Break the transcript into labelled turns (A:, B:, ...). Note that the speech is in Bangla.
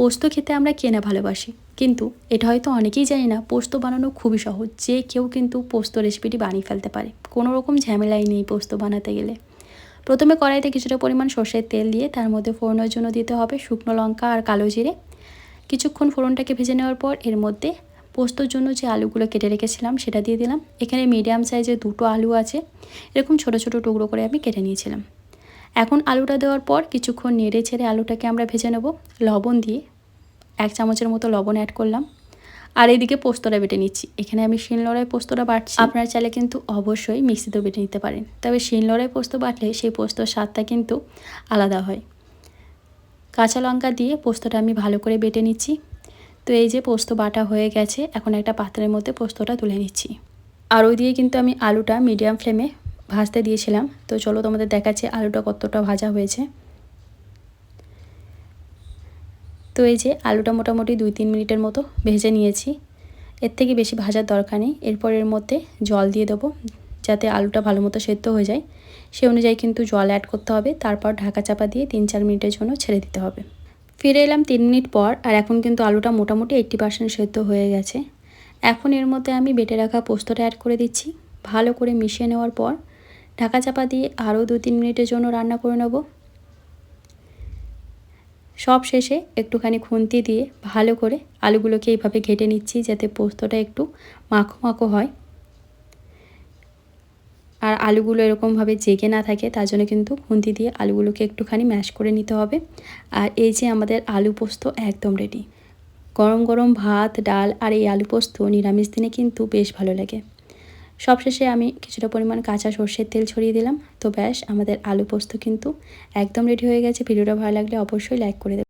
A: পোস্ত খেতে আমরা কেনা ভালোবাসি। কিন্তু এটা হয়তো অনেকেই জানি না, পোস্ত বানানো খুবই সহজ। যে কেউ কিন্তু পোস্ত রেসিপিটি বানিয়ে ফেলতে পারে। কোনো রকম ঝামেলাই নেই পোস্ত বানাতে গেলে। প্রথমে কড়াইতে কিছুটা পরিমাণ সর্ষের তেল দিয়ে তার মধ্যে ফোড়নের জন্য দিতে হবে শুকনো লঙ্কা আর কালো জিরে। কিছুক্ষণ ফোড়নটাকে ভেজে নেওয়ার পর এর মধ্যে পোস্তর জন্য যে আলুগুলো কেটে রেখেছিলাম সেটা দিয়ে দিলাম। এখানে মিডিয়াম সাইজের দুটো আলু আছে। এরকম ছোট ছোট টুকরো করে আমি কেটে নিয়েছিলাম। এখন আলুটা দেওয়ার পর কিছুক্ষণ নেড়ে ছেড়ে আলুটাকে আমরা ভেজে নেব। লবণ দিয়ে এক চামচের মতো লবণ অ্যাড করলাম। আর এদিকে পোস্তটা বেটে নিচ্ছি। এখানে আমি শিল শিলনোড়ায় পোস্তটা বাটছি। আপনারা চাইলে কিন্তু অবশ্যই মিক্সিতেও বেটে নিতে পারেন। তবে শিলনোড়ায় পোস্ত বাটলে সেই পোস্তর স্বাদটা কিন্তু আলাদা হয়। কাঁচা লঙ্কা দিয়ে পোস্তটা আমি ভালো করে বেটে নিচ্ছি। তো এই যে পোস্ত বাটা হয়ে গেছে, এখন একটা পাত্রের মধ্যে পোস্তটা তুলে নিচ্ছি। আর ওই দিয়ে কিন্তু আমি আলুটা মিডিয়াম ফ্লেমে ভাজতে দিয়েছিলাম। তো চলো তোমাদের দেখাচ্ছি আলুটা কতটা ভাজা হয়েছে। তো এই যে আলুটা মোটামুটি দুই তিন মিনিটের মতো ভেজে নিয়েছি। এর থেকে বেশি ভাজার দরকার নেই। এরপর এর মধ্যে জল দিয়ে দেবো যাতে আলুটা ভালো মতো সেদ্ধ হয়ে যায়। সে অনুযায়ী কিন্তু জল অ্যাড করতে হবে। তারপর ঢাকা চাপা দিয়ে তিন চার মিনিটের জন্য ছেড়ে দিতে হবে। ফিরে এলাম তিন মিনিট পর আর এখন কিন্তু আলুটা মোটামুটি এইট্টি পার্সেন্ট সেদ্ধ হয়ে গেছে। এখন এর মধ্যে আমি বেটে রাখা পোস্তটা অ্যাড করে দিচ্ছি। ভালো করে মিশিয়ে নেওয়ার পর ঢাকা চাপা দিয়ে আরও দু তিন মিনিটের জন্য রান্না করে নেব। সব শেষে একটুখানি খুন্তি দিয়ে ভালো করে আলুগুলোকে এইভাবে ঘেটে নিচ্ছি যাতে পোস্তটা একটু মাখো মাখো হয়। আর আলুগুলো এরকমভাবে জেগে না থাকে, তার জন্য কিন্তু খুন্তি দিয়ে আলুগুলোকে একটুখানি ম্যাশ করে নিতে হবে। আর এই যে আমাদের আলু পোস্ত একদম রেডি গরম গরম ভাত, ডাল আর এই আলু পোস্ত নিরামিষ দিনে কিন্তু বেশ ভালো লাগে। সবশেষে আমি কিছুটা পরিমাণ কাঁচা সর্ষের তেল ছড়িয়ে দিলাম। তো ব্যাস, আমাদের আলু পোস্ত কিন্তু একদম রেডি হয়ে গেছে। ভিডিওটা ভালো লাগলে অবশ্যই লাইক করে দেবে